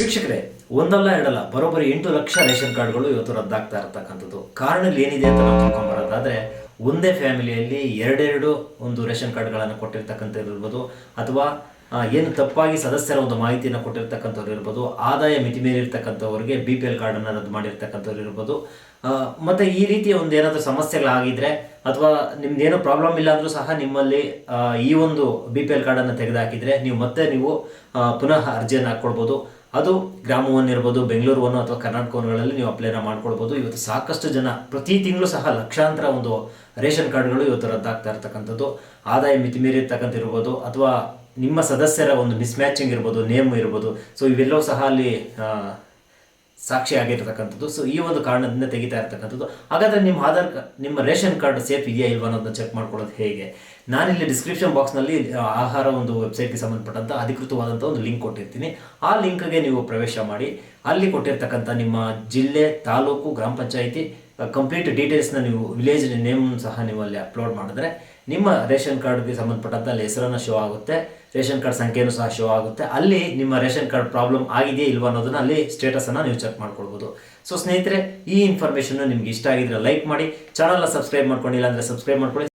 ವೀಕ್ಷಕರೇ ಒಂದಲ್ಲ ಎರಡಲ್ಲ, ಬರೋಬ್ಬರಿ ಎಂಟು ಲಕ್ಷ ರೇಷನ್ ಕಾರ್ಡ್ಗಳು ಇವತ್ತು ರದ್ದಾಗ್ತಾ ಇರತಕ್ಕಂಥದ್ದು. ಕಾರಣ ಏನಿದೆ ಅಂತ ನಾವು ತಿಳ್ಕೊಂಬರೋದಾದ್ರೆ, ಒಂದೇ ಫ್ಯಾಮಿಲಿಯಲ್ಲಿ ಎರಡೆರಡು ಒಂದು ರೇಷನ್ ಕಾರ್ಡ್ಗಳನ್ನು ಕೊಟ್ಟಿರ್ತಕ್ಕಂಥವ್ರು ಇರ್ಬೋದು, ಅಥವಾ ಏನು ತಪ್ಪಾಗಿ ಸದಸ್ಯರ ಒಂದು ಮಾಹಿತಿಯನ್ನು ಕೊಟ್ಟಿರ್ತಕ್ಕಂಥವ್ರು ಇರ್ಬೋದು, ಆದಾಯ ಮಿತಿ ಮೇಲಿರ್ತಕ್ಕಂಥವ್ರಿಗೆ ಬಿ ಪಿ ಎಲ್ ಕಾರ್ಡನ್ನು ರದ್ದು ಮಾಡಿರ್ತಕ್ಕಂಥವ್ರು ಇರ್ಬೋದು. ಮತ್ತು ಮತ್ತೆ ಈ ರೀತಿಯ ಒಂದು ಏನಾದರೂ ಸಮಸ್ಯೆಗಳಾಗಿದ್ದರೆ ಅಥವಾ ನಿಮ್ದು ಏನೋ ಪ್ರಾಬ್ಲಮ್ ಇಲ್ಲ ಅಂದ್ರೂ ಸಹ ನಿಮ್ಮಲ್ಲಿ ಈ ಒಂದು ಬಿ ಪಿ ಎಲ್ ಕಾರ್ಡನ್ನು ತೆಗೆದುಹಾಕಿದರೆ ನೀವು ಮತ್ತೆ ನೀವು ಪುನಃ ಅರ್ಜಿಯನ್ನು ಹಾಕ್ಕೊಳ್ಬೋದು ಅದು ಗ್ರಾಮ ಒನ್ ಇರ್ಬೋದು ಬೆಂಗಳೂರು ಒನ್ ಅಥವಾ ಕರ್ನಾಟಕ ಒನ್ಗಳಲ್ಲಿ ನೀವು ಅಪ್ಲೈನ ಮಾಡ್ಕೊಳ್ಬೋದು ಇವತ್ತು ಸಾಕಷ್ಟು ಜನ ಪ್ರತಿ ತಿಂಗಳು ಸಹ ಲಕ್ಷಾಂತರ ಒಂದು ರೇಷನ್ ಕಾರ್ಡ್ಗಳು ಇವತ್ತು ರದ್ದಾಗ್ತಾ ಇರ್ತಕ್ಕಂಥದ್ದು. ಆದಾಯ ಮಿತಿ ಮೀರಿರ್ತಕ್ಕಂಥ ಇರ್ಬೋದು ಅಥವಾ ನಿಮ್ಮ ಸದಸ್ಯರ ಒಂದು ಮಿಸ್ಮ್ಯಾಚಿಂಗ್ ಇರ್ಬೋದು, ನೇಮ್ ಇರ್ಬೋದು. ಸೊ ಇವೆಲ್ಲವೂ ಸಹ ಅಲ್ಲಿ ಆ, ಸಾಕ್ಷಿ ಆಗಿರ್ತಕ್ಕಂಥದ್ದು. ಸೊ ಈ ಒಂದು ಕಾರಣದಿಂದ ತೆಗಿತಾ ಇರ್ತಕ್ಕಂಥದ್ದು. ಹಾಗಾದ್ರೆ ನಿಮ್ಮ ಆಧಾರ್ ನಿಮ್ಮ ರೇಷನ್ ಕಾರ್ಡ್ ಸೇಫ್ ಇದೆಯಾ ಇಲ್ವಾ ಅನ್ನೋದನ್ನ ಚೆಕ್ ಮಾಡ್ಕೊಳ್ಳೋದು ಹೇಗೆ? ನಾನಿಲ್ಲಿ ಡಿಸ್ಕ್ರಿಪ್ಷನ್ ಬಾಕ್ಸ್ನಲ್ಲಿ ಆಹಾರ ಒಂದು ವೆಬ್ಸೈಟ್ಗೆ ಸಂಬಂಧಪಟ್ಟಂತ ಅಧಿಕೃತವಾದಂಥ ಒಂದು ಲಿಂಕ್ ಕೊಟ್ಟಿರ್ತೀನಿ. ಆ ಲಿಂಕ್ಗೆ ನೀವು ಪ್ರವೇಶ ಮಾಡಿ ಅಲ್ಲಿ ಕೊಟ್ಟಿರ್ತಕ್ಕಂಥ ನಿಮ್ಮ ಜಿಲ್ಲೆ ತಾಲೂಕು ಗ್ರಾಮ ಪಂಚಾಯಿತಿ ಕಂಪ್ಲೀಟ್ ಡೀಟೇಲ್ಸ್ನ ನೀವು ವಿಲೇಜ್ ನೇಮ್ ಸಹ ನೀವು ಅಲ್ಲಿ ಅಪ್ಲೋಡ್ ಮಾಡಿದ್ರೆ ನಿಮ್ಮ ರೇಷನ್ ಕಾರ್ಡ್ಗೆ ಸಂಬಂಧಪಟ್ಟಂತ ಅಲ್ಲಿ ಹೆಸರನ್ನು ಶೋ ಆಗುತ್ತೆ, ರೇಷನ್ ಕಾರ್ಡ್ ಸಂಖ್ಯೆನೂ ಸಹ ಶೋ ಆಗುತ್ತೆ. ಅಲ್ಲಿ ನಿಮ್ಮ ರೇಷನ್ ಕಾರ್ಡ್ ಪ್ರಾಬ್ಲಮ್ ಆಗಿದೆಯಾ ಇಲ್ವಾ ಅನ್ನೋದನ್ನ ಅಲ್ಲಿ ಸ್ಟೇಟಸನ್ನು ನೀವು ಚೆಕ್ ಮಾಡ್ಕೊಳ್ಬೋದು. ಸೊ ಸ್ನೇಹಿತರೆ, ಈ ಇನ್ಫಾರ್ಮೇಷನ್ ನಿಮ್ಗೆ ಇಷ್ಟ ಆಗಿದ್ರೆ ಲೈಕ್ ಮಾಡಿ ಚಾನಲ್ನ ಸಬ್ಸ್ಕ್ರೈಬ್ ಮಾಡ್ಕೊಂಡಿಲ್ಲ ಅಂದರೆ ಸಬ್ಸ್ಕ್ರೈಬ್ ಮಾಡ್ಕೊಳ್ಳಿ.